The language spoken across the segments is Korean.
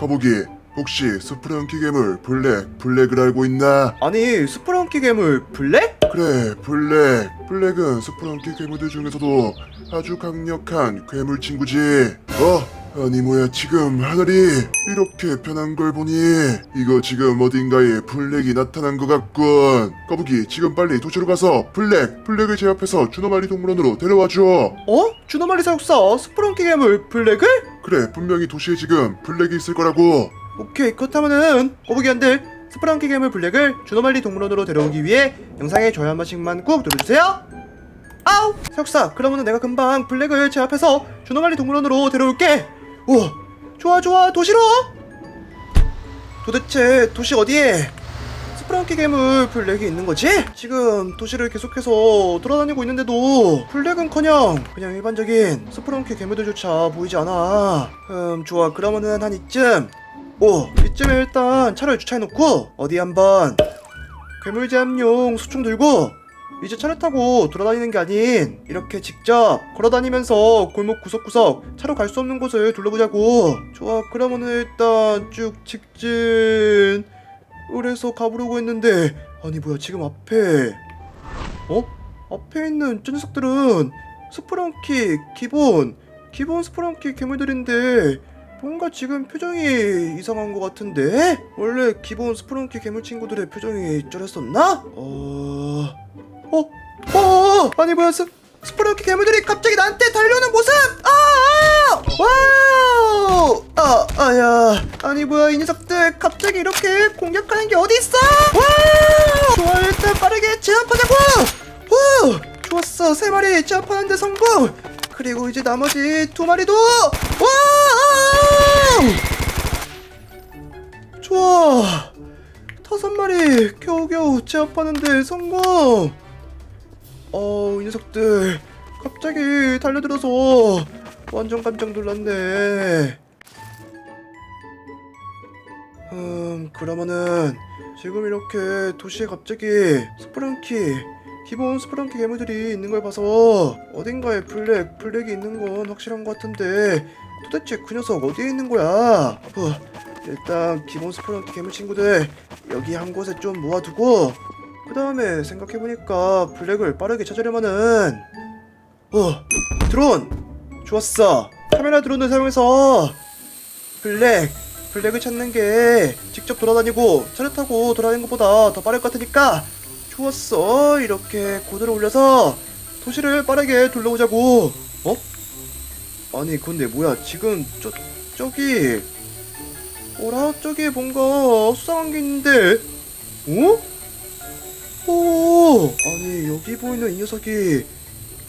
거북이 혹시 스프렁키 괴물 블랙 블랙을 알고 있나? 아니 스프렁키 괴물 블랙? 그래 블랙 블랙은 스프렁키 괴물들 중에서도 아주 강력한 괴물 친구지 어? 아니 뭐야 지금 하늘이 이렇게 변한 걸 보니 이거 지금 어딘가에 블랙이 나타난 것 같군 거북이 지금 빨리 도시로 가서 블랙 블랙을 제압해서 주노말리 동물원으로 데려와줘 어? 주노말리 사육사 스프렁키 괴물 블랙을? 그래 분명히 도시에 지금 블랙이 있을 거라고. 오케이 그렇다면은 거북이한들 스프렁키 괴물 블랙을 주노말리 동물원으로 데려오기 위해 영상에 좋아요 한 번씩만 꾹 눌러주세요. 아우 사육사 그러면은 내가 금방 블랙을 제압해서 주노말리 동물원으로 데려올게. 오 좋아 좋아 도시로. 도대체 도시 어디에 스 프렁키 괴물 블랙이 있는 거지? 지금 도시를 계속해서 돌아다니고 있는데도 블랙은커녕 그냥 일반적인 스프렁키 괴물들조차 보이지 않아. 음 좋아. 그러면은 한 이쯤. 오 이쯤에 일단 차를 주차해놓고 어디 한번 괴물 제압용 수총 들고 이제 차를 타고 돌아다니는 게 아닌 이렇게 직접 걸어다니면서 골목 구석구석 차로 갈 수 없는 곳을 둘러보자고. 좋아. 그러면은 일단 쭉 직진 을해서 가보려고 했는데 아니 뭐야 지금 앞에 어? 앞에 있는 저 녀석들은 스프렁키 기본 기본 스프렁키 괴물들인데 뭔가 지금 표정이 이상한 것 같은데 원래 기본 스프렁키 괴물 친구들의 표정이 저랬었나? 어... 어? 어? 아니 뭐야 스, 스프렁키 괴물들이 갑자기 나한테 달려오는 모습! 아! 아! 와우! 아, 아야. 아니 뭐야 이 녀석들 갑자기 이렇게 공격하는 게 어디 있어? 와! 좋아 일단 빠르게 제압하자고. 후! 좋았어 세 마리 제압하는데 성공. 그리고 이제 나머지 두 마리도 와! 좋아. 다섯 마리 겨우겨우 제압하는데 성공. 어, 이 녀석들 갑자기 달려들어서 완전 깜짝 놀랐네. 음, 그러면은 지금 이렇게 도시에 갑자기 스프렁키 기본 스프렁키 괴물들이 있는 걸 봐서 어딘가에 블랙 블랙이 있는 건 확실한 것 같은데 도대체 그 녀석 어디에 있는 거야? 어, 일단 기본 스프렁키 괴물 친구들 여기 한 곳에 좀 모아두고 그 다음에 생각해보니까 블랙을 빠르게 찾으려면은 어 드론 좋았어. 카메라 드론을 사용해서 블랙 블랙을 찾는 게 직접 돌아다니고 차를 타고 돌아다니는 것보다 더 빠를 것 같으니까 좋았어. 이렇게 고도를 올려서 도시를 빠르게 둘러보자고. 어? 아니 근데 뭐야. 지금 저 저기 어라? 저기 뭔가 수상한 게 있는데. 어? 오! 아니 여기 보이는 이 녀석이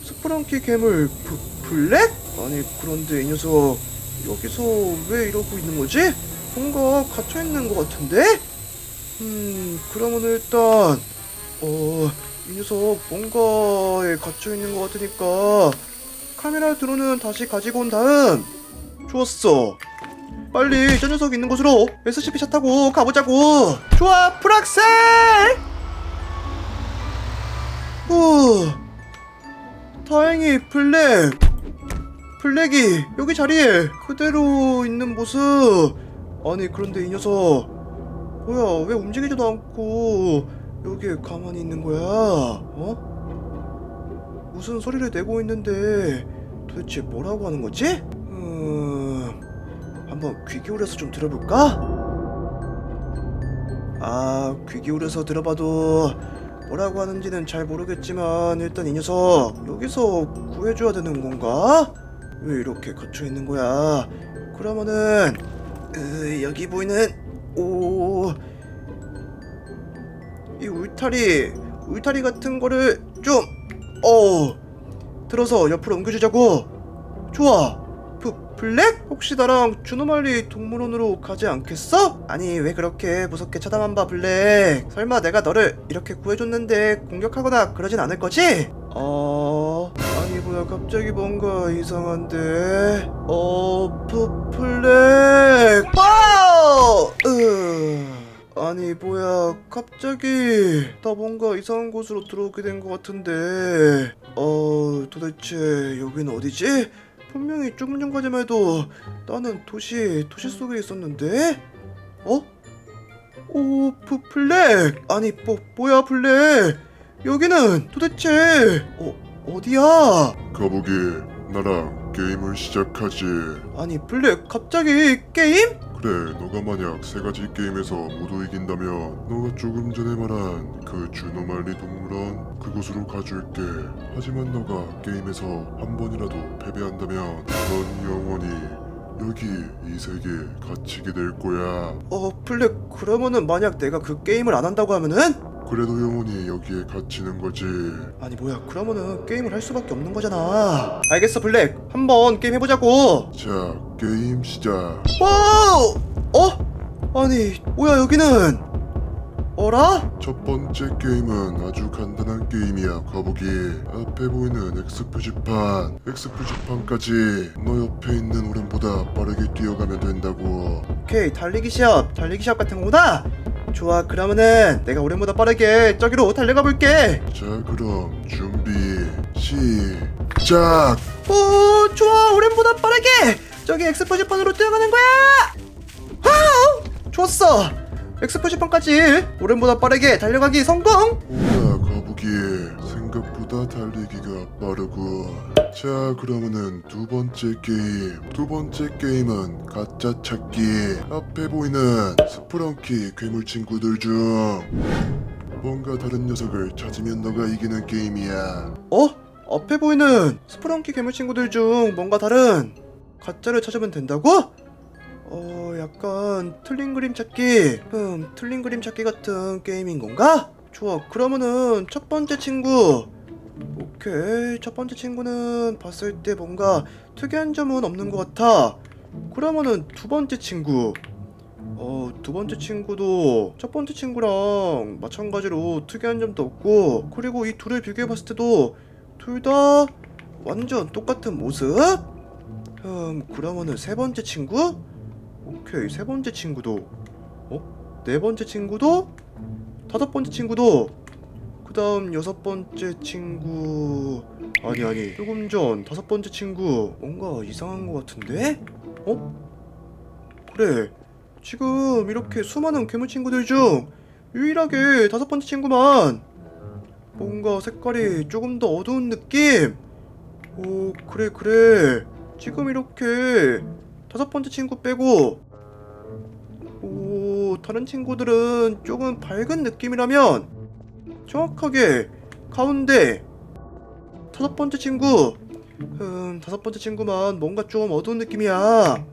스프렁키 괴물 브, 블랙? 아니 그런데 이 녀석 여기서 왜 이러고 있는 거지? 뭔가 갇혀 있는 것 같은데? 음 그러면 일단 어 이 녀석 뭔가에 갇혀 있는 것 같으니까 카메라 드론은 다시 가지고 온 다음 좋았어 빨리 저 녀석 있는 곳으로 SCP 차 타고 가보자고 좋아 프락셀 후 다행히 블랙 블랙이 여기 자리에 그대로 있는 모습 아니 그런데 이 녀석 뭐야 왜 움직이지도 않고 여기에 가만히 있는 거야 어? 무슨 소리를 내고 있는데 도대체 뭐라고 하는 거지? 음... 한번 귀 기울여서 좀 들어볼까? 아, 귀 기울여서 들어봐도 뭐라고 하는지는 잘 모르겠지만 일단 이 녀석 여기서 구해줘야 되는 건가? 왜 이렇게 갇혀 있는 거야? 그러면은 으, 여기 보이는 오. 이 울타리 울타리 같은 거를 좀 어. 들어서 옆으로 옮겨주자고. 좋아. 브, 블랙? 혹시 나랑 주노말리 동물원으로 가지 않겠어? 아니 왜 그렇게 무섭게 쳐다만 봐 블랙 설마 내가 너를 이렇게 구해줬는데 공격하거나 그러진 않을 거지? 어... 아니 뭐야 갑자기 뭔가 이상한데? 어... 브, 블랙 와우! 으... 아니 뭐야 갑자기 나 뭔가 이상한 곳으로 들어오게 된 것 같은데. 어 도대체 여기는 어디지? 분명히 조금 전까지만 해도 나는 도시 도시 속에 있었는데? 어? 오 프, 블랙 아니 뭐 뭐야 블랙 여기는 도대체? 어 어디야? 거북이 나랑 게임을 시작하지. 아니 블랙 갑자기 게임? 그래 너가 만약 세 가지 게임에서 모두 이긴다면 너가 조금 전에 말한 그 주노말리 동물원 그곳으로 가줄게. 하지만 너가 게임에서 한 번이라도 패배한다면 넌 영원히 여기 이 세계에 갇히게 될 거야. 어 블랙 그러면은 만약 내가 그 게임을 안 한다고 하면은 그래도 영원히 여기에 갇히는 거지. 아니 뭐야. 그러면은 게임을 할 수밖에 없는 거잖아. 알겠어 블랙. 한번 게임 해보자고. 자 게임 시작. 와우! 어? 아니 뭐야 여기는? 어라? 첫 번째 게임은 아주 간단한 게임이야 거북이. 앞에 보이는 X 표지판. X 표지판까지 너 옆에 있는 오른보다 빠르게 뛰어가면 된다고. 오케이 달리기 시합. 달리기 시합 같은 거구나 좋아 그러면은 내가 오랜보다 빠르게 저기로 달려가 볼게. 자 그럼 준비 시작! 오 좋아 오랜보다 빠르게 저기 엑스포지판으로 뛰어가는 거야! 와우 좋았어! 엑스포지판까지 오랜보다 빠르게 달려가기 성공! 오라 거북이 생각보다 달리기가 빠르고 자 그러면은 두 번째 게임 두 번째 게임은 가짜 찾기 앞에 보이는 스프렁키 괴물 친구들 중 뭔가 다른 녀석을 찾으면 너가 이기는 게임이야 어? 앞에 보이는 스프렁키 괴물 친구들 중 뭔가 다른 가짜를 찾으면 된다고? 어, 약간 틀린 그림 찾기. 음, 틀린 그림 찾기 같은 게임인 건가? 좋아. 그러면은 첫 번째 친구. 오케이. 첫 번째 친구는 봤을 때 뭔가 특이한 점은 없는 것 같아. 그러면은 두 번째 친구. 어, 두 번째 친구도 첫 번째 친구랑 마찬가지로 특이한 점도 없고, 그리고 이 둘을 비교해 봤을 때도 둘 다 완전 똑같은 모습? 음, 그러면은 세 번째 친구? 오케이, 세 번째 친구도. 어? 네 번째 친구도? 다섯 번째 친구도. 그 다음 여섯 번째 친구. 아니, 아니. 조금 전 다섯 번째 친구. 뭔가 이상한 것 같은데? 어? 그래. 지금 이렇게 수많은 괴물 친구들 중 유일하게 다섯 번째 친구만 뭔가 색깔이 조금 더 어두운 느낌? 오, 그래, 그래. 지금 이렇게 다섯 번째 친구 빼고, 오, 다른 친구들은 조금 밝은 느낌이라면, 정확하게 가운데 다섯 번째 친구, 음, 다섯 번째 친구만 뭔가 좀 어두운 느낌이야.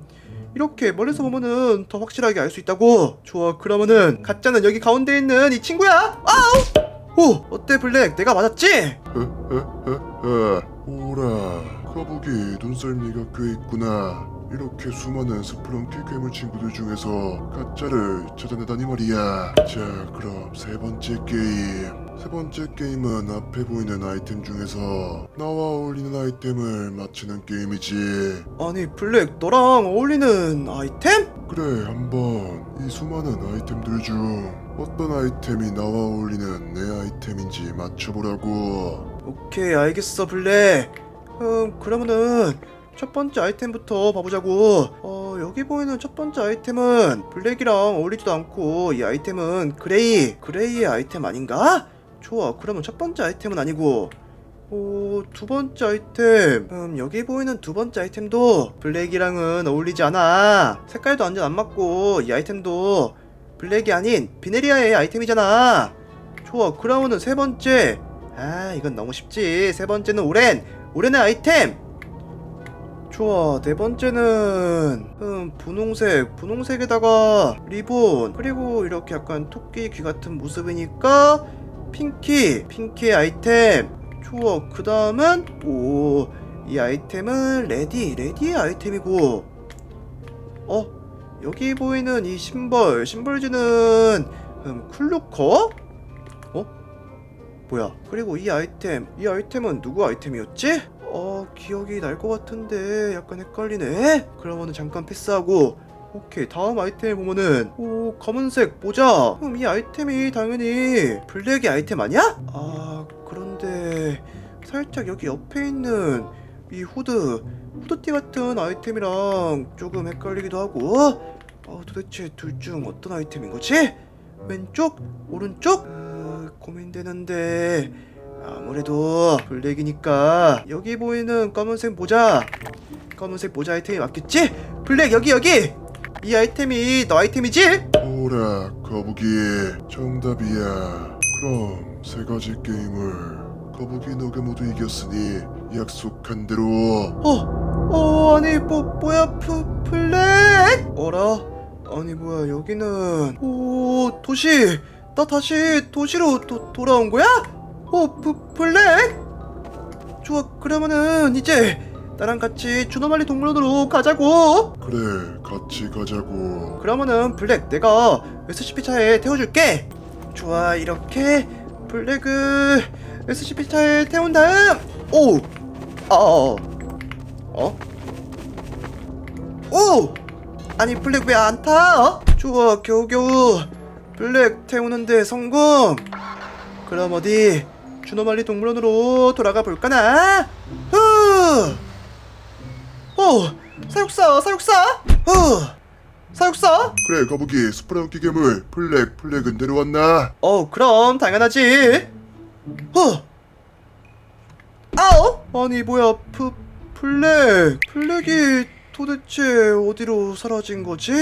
이렇게 멀리서 보면은 더 확실하게 알 수 있다고. 좋아, 그러면은 가짜는 여기 가운데 있는 이 친구야. 아우! 오, 어때 블랙? 내가 맞았지? 헤헤헤헤 오라 거북이 눈썰미가 꽤 있구나 이렇게 수많은 스프렁키 괴물 친구들 중에서 가짜를 찾아내다니 말이야 자 그럼 세 번째 게임 세 번째 게임은 앞에 보이는 아이템 중에서 나와 어울리는 아이템을 맞히는 게임이지 아니 블랙 너랑 어울리는 아이템? 그래 한번 이 수많은 아이템들 중 어떤 아이템이 나와 어울리는 내 아이템인지 맞춰보라고 오케이 알겠어 블랙 음 그러면은 첫 번째 아이템부터 봐보자고 어 여기 보이는 첫 번째 아이템은 블랙이랑 어울리지도 않고 이 아이템은 그레이 그레이의 아이템 아닌가? 좋아 그러면 첫 번째 아이템은 아니고 오, 두 번째 아이템. 음, 여기 보이는 두 번째 아이템도 블랙이랑은 어울리지 않아. 색깔도 완전 안 맞고, 이 아이템도 블랙이 아닌 비네리아의 아이템이잖아. 좋아, 그러면은 세 번째. 아, 이건 너무 쉽지. 세 번째는 오렌. 오렌의 아이템. 좋아, 네 번째는 음, 분홍색. 분홍색에다가 리본. 그리고 이렇게 약간 토끼 귀 같은 모습이니까 핑키. 핑키의 아이템. 좋아, 그 다음은 오, 이 아이템은 레디. 레디의 아이템이고. 어, 여기 보이는 이 심벌. 심벌즈는 음, 쿨루커? 어? 뭐야? 그리고 이 아이템, 이 아이템은 누구 아이템이었지? 어, 기억이 날 것 같은데 약간 헷갈리네. 그러면은 잠깐 패스하고. 오케이, 다음 아이템 보면은 오, 검은색 모자. 그럼 이 아이템이 당연히 블랙의 아이템 아니야? 아, 그런데 살짝 여기 옆에 있는 이 후드 후드티 같은 아이템이랑 조금 헷갈리기도 하고 어, 도대체 둘 중 어떤 아이템인 거지? 왼쪽? 오른쪽? 어, 고민되는데 아무래도 블랙이니까 여기 보이는 검은색 모자 검은색 모자 아이템이 맞겠지? 블랙 여기 여기 이 아이템이 너 아이템이지? 오라 거북이 정답이야 그럼 세 가지 게임을 거북이 너가 모두 이겼으니 약속한 대로 어, 어 아니 뭐 뭐야 프, 블랙? 어라? 아니 뭐야 여기는 오 도시 나 다시 도시로 도, 돌아온 거야? 어 브, 블랙? 좋아 그러면은 이제 나랑 같이 주노말리 동물원으로 가자고 그래 같이 가자고 그러면은 블랙 내가 SCP 차에 태워줄게 좋아 이렇게 블랙을 SCP 차에 태운 다음 오! 아 어? 어? 오! 아니 블랙 왜 안 타? 좋아 겨우겨우 블랙 태우는데 성공 그럼 어디 주노말리 동물원으로 돌아가 볼까나? 후! 어, 사육사, 사육사. 어, 사육사. 그래 거북이 스프라운키 괴물 플렉 플렉은 데려왔나? 어, 그럼 당연하지. 어. 아오. 아니 뭐야, 프 플렉. 플렉이 도대체 어디로 사라진 거지?